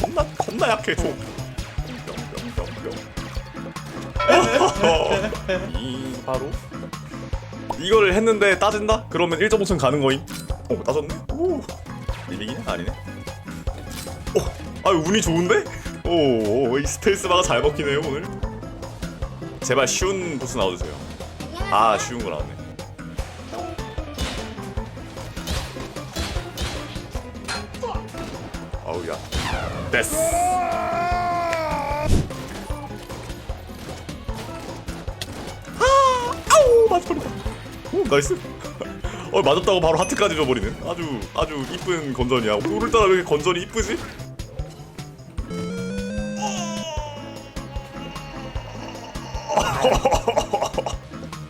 겁나 겁나 약해 총. 이 바로 이거를 했는데 따진다? 그러면 1.5층 가는 거임. 오 따졌네. 오 리빙이냐 아니네. 오, 아 운이 좋은데? 오, 오, 이 스페이스바가 잘 먹히네요 오늘. 제발 쉬운 보스 나와주세요. 아 쉬운 거 나왔네. 아우야. 됐어. 아, 아우 뻔했다. 오 나이스. 어 맞았다고 바로 하트까지 줘버리는 아주 아주 이쁜 건전이야. 오늘따라 왜 이렇게 건전이 이쁘지?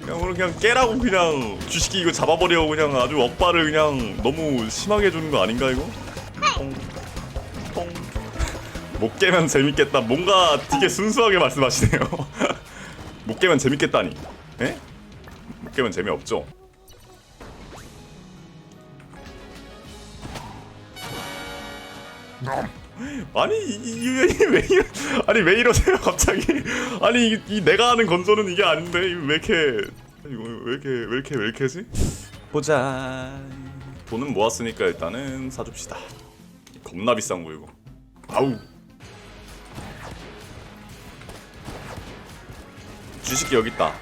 그냥 오늘 그냥 깨라고 그냥 주식이 이거 잡아버리고 그냥 아주 억바를 그냥 너무 심하게 해주는 거 아닌가 이거? 통, 통. 못 깨면 재밌겠다. 뭔가 되게 순수하게 말씀하시네요. 못 깨면 재밌겠다니. 에? 못 깨면 재미없죠. 아니 이, 이, 이, 왜 이러, 아니 왜 이러세요 갑자기 아니 이, 이 내가 하는 건조는 이게 아닌데 이왜 이렇게 아니, 이거 왜 이렇게 왜 이렇게 왜 이렇게지 보자 돈은 모았으니까 일단은 사줍시다 겁나 비싼 거 이거 아우 주식기 여기 있다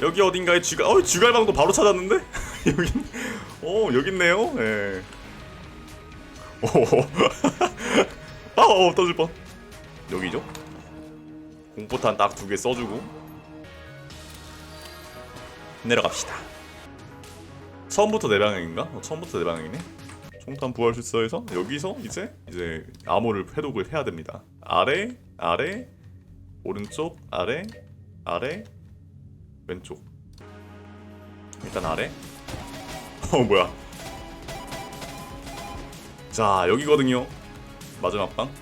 여기 어딘가에 쥐갈 어 쥐갈방도 바로 찾았는데 여기 어 여기 있네요 예. 오, 아, 어, 떠질 뻔. 여기죠? 공포탄 딱 두 개 써주고 내려갑시다. 처음부터 내 방향인가? 어, 처음부터 내 방향이네. 총탄 부활 실사에서 여기서 이제 이제 암호를 회독을 해야 됩니다. 아래, 아래, 오른쪽, 아래, 아래, 왼쪽. 일단 아래. 어 뭐야? 자 여기거든요. 마지막 방.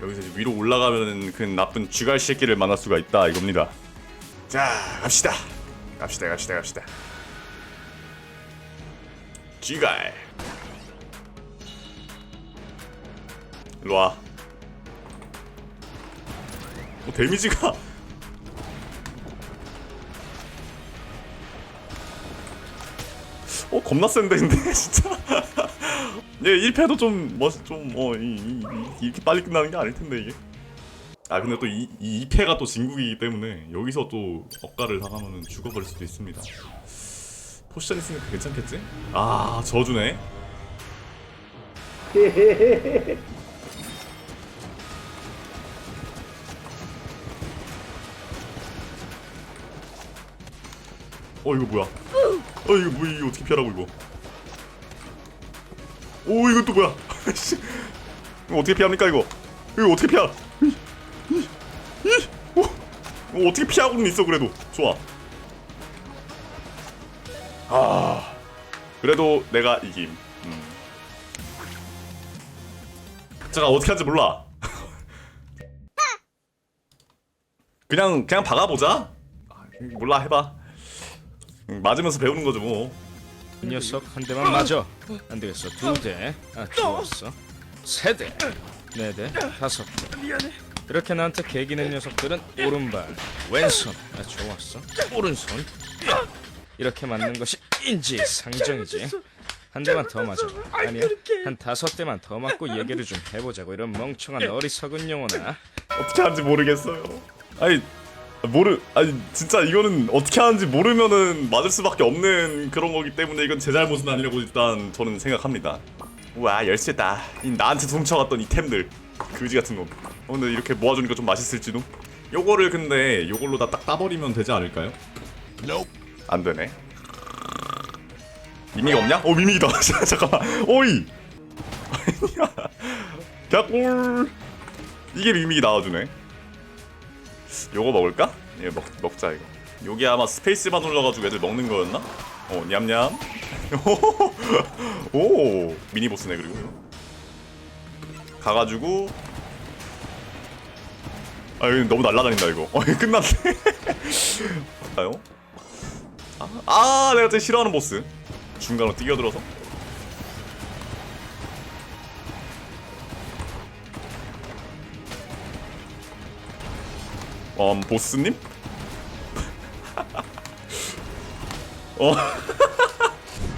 여기서 이제 위로 올라가면은 그 나쁜 쥐갈 새끼를 만날 수가 있다 이겁니다. 자 갑시다. 갑시다 갑시다 갑시다. 쥐갈. 일로와 어, 데미지가. 어 겁나 센데 근데 진짜. 예 1패도 좀뭐좀어 이렇게 빨리 끝나는 게 아닐 텐데 이게. 아 근데 또이 이 2패가 또 진국이기 때문에 여기서 또 억가를 당하면 죽어버릴 수도 있습니다. 포션 있으니까 괜찮겠지? 아 저주네 어 이거 뭐야 어 이거 뭐야 이거 어떻게 피하라고 이거 오 이건 또 뭐야 씨. 이거 어떻게 피합니까 이거 이거 어떻게 피하. 오. 이거 어떻게 피하고는 있어 그래도 좋아 아 그래도 내가 이김 음. 제가 어떻게 하는지 몰라 그냥 그냥 박아보자 아, 몰라 해봐 음, 맞으면서 배우는 거죠 뭐 이 녀석 한 대만 맞아. 안 되겠어. 두 대. 아 좋았어. 세 대. 네 대. 다섯 대. 이렇게 나한테 개기는 녀석들은 오른발, 왼손. 아 좋았어. 오른손. 이렇게 맞는 것이 인지상정이지. 한 대만 더 맞아. 아니야. 한 다섯 대만 더 맞고 얘기를 좀 해보자고. 이런 멍청한 어리석은 영혼아. 어떻게 하는지 모르겠어요. 아니 모르 아니 진짜 이거는 어떻게 하는지 모르면은 맞을 수밖에 없는 그런 거기 때문에 이건 제 잘못은 아니라고 일단 저는 생각합니다. 우와 열쇠다. 이 나한테 훔쳐갔던 이 템들 그지 같은 놈. 어, 근데 이렇게 모아주니까 좀 맛있을지도. 요거를 근데 요걸로 다 딱 따버리면 되지 않을까요? 안 되네. 미미가 없냐? 어 미미다. 잠깐만. 오이. 개꿀. 이게 미미기 나와주네. 요거 먹을까? 예, 먹, 먹자 이거. 요게 아마 스페이스만 올라가지고 애들 먹는 거였나? 어 냠냠. 오 미니보스네 그리고. 가가지고. 아 여기 너무 날라다닌다 이거. 어 이거 끝났네. 가요? 아, 아 내가 제일 싫어하는 보스. 중간으로 뛰어들어서 음 보스님? 어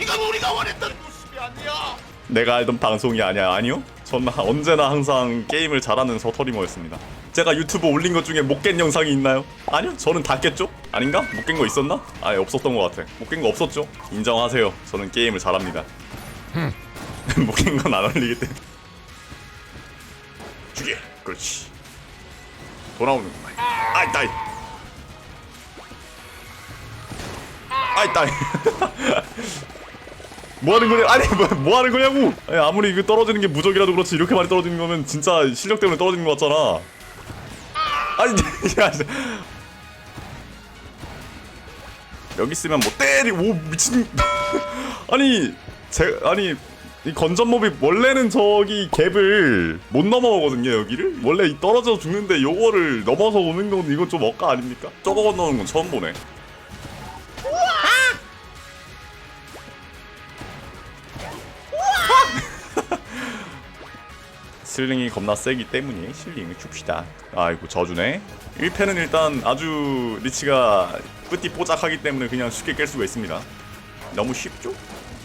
이건 우리가 원했던 모습이 아니야. 내가 알던 방송이 아니야 아니요 전 하- 언제나 항상 게임을 잘하는 서터리머였습니다 제가 유튜브 올린 것 중에 못 깬 영상이 있나요? 아니요 저는 다 깼죠? 아닌가? 못 깬 거 있었나? 아예 없었던 것 같아 못 깬 거 없었죠? 인정하세요 저는 게임을 잘합니다 못 깬 건 안 올리기 때문에 죽여 그렇지 돌아오는 거야 아이 따이 아이 따이 뭐 하는 거냐? 아니 뭐, 뭐 하는 거냐고? 아니, 아무리 이거 떨어지는 게 무적이라도 그렇지 이렇게 많이 떨어지는 거면 진짜 실력 때문에 떨어지는 거 같잖아. 아니 야. 여기 있으면 뭐 때리 오 미친 아니 제 아니 이 건전몹이 원래는 저기 갭을 못 넘어오거든요 여기를 원래 이 떨어져 죽는데 요거를 넘어서 오는 건 이건 좀 억까 아닙니까? 저거 건너는 건 처음 보네. 슬링이 겁나 세기 때문에 슬링을 줍시다. 아이고 저주네. 1패는 일단 아주 리치가 끝이 뽀짝하기 때문에 그냥 쉽게 깰 수가 있습니다. 너무 쉽죠?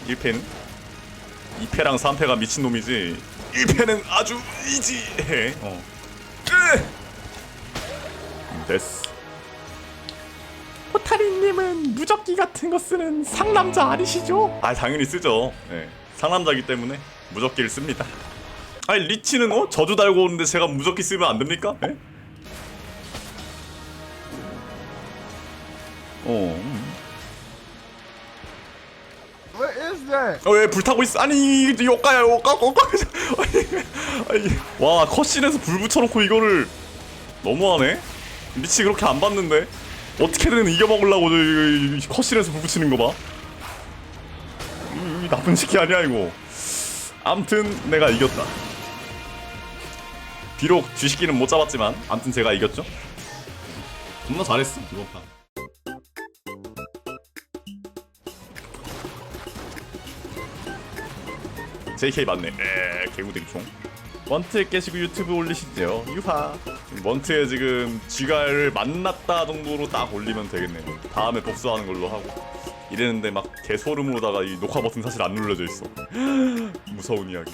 1패는 2패랑 3패가 미친놈이지 1패는 아주 이지해. 어. 으! 음, 됐어. 호타리님은 무적기 같은 거 쓰는 상남자 아니시죠? 아 당연히 쓰죠. 네. 상남자기 때문에 무적기를 씁니다. 아니 리치는 어 저주 달고 오는데 제가 무적기 쓰면 안 됩니까? 예? 어. 음. What is that? 어, 왜 불타고 있어? 아니 요가야 요가 요가. 아니, 와 컷신에서 불 붙여놓고 이거를 너무하네. 리치 그렇게 안 봤는데 어떻게든 이거, 이거 컷신에서 불 붙이는 거 봐. 나쁜 새끼 아니야 이거. 암튼 내가 이겼다. 비록 쥐식기는 못 잡았지만 암튼 제가 이겼죠. 겁나 잘했어 이번 판. JK 맞네. 에 개구댕 총. 먼트에 깨시고 유튜브 올리시죠. 유하. 먼트에 지금 쥐갈을 만났다 정도로 딱 올리면 되겠네요. 다음에 복수하는 걸로 하고. 이랬는데 막 개소름으로다가 이 녹화 버튼 사실 안 눌러져 있어. 무서운 이야기.